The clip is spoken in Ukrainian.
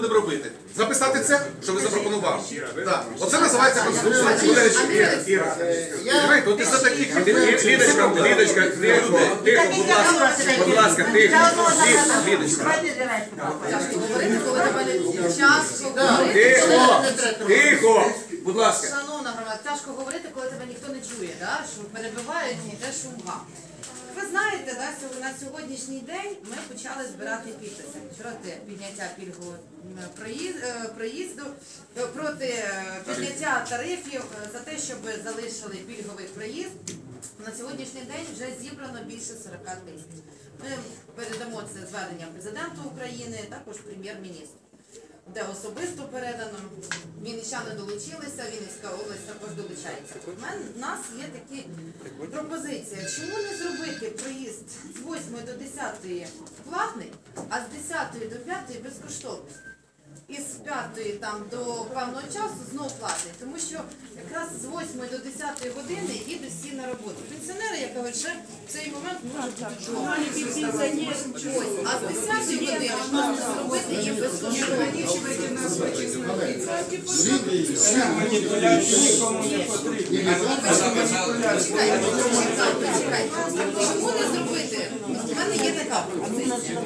будемо робити? Записати це, що ви запропонували. Так. Оце називається конституція. Знаєте, от із-за таких Лідочка, Лідочка, тихо, тихо, будь ласка, будь ласка, тихо. Лід- Лідочка, Тяжко говорити, коли тебе не тяжко тихо, тихо, будь ласка. Шановна громада, тяжко говорити, коли тебе ніхто не чує, що перебивають і те шумга. На сьогоднішній день ми почали збирати підписи проти підняття пільгового е, проїзду, е, проти е, підняття тарифів за те, щоб залишили пільговий проїзд. На сьогоднішній день вже зібрано більше 40 тисяч. Ми передамо це звернення президенту України, також прем'єр-міністру де особисто передано. Вінничани долучилися, Вінницька область також долучається. У мене в нас є такі пропозиції. Чому не зробити проїзд з 8 до 10 платний, а з 10 до 5 безкоштовний? І з 5 там до певного часу знов платний, тому що якраз з 8 до 10 години їдуть на роботу. Пенсіонери, як кажуть, ще в цей момент можуть бути вдома. Ось, а з 10 години можна зробити їм безкоштовно. Чекайте, чекайте. Чому не зробити? У мене є така пропозиція.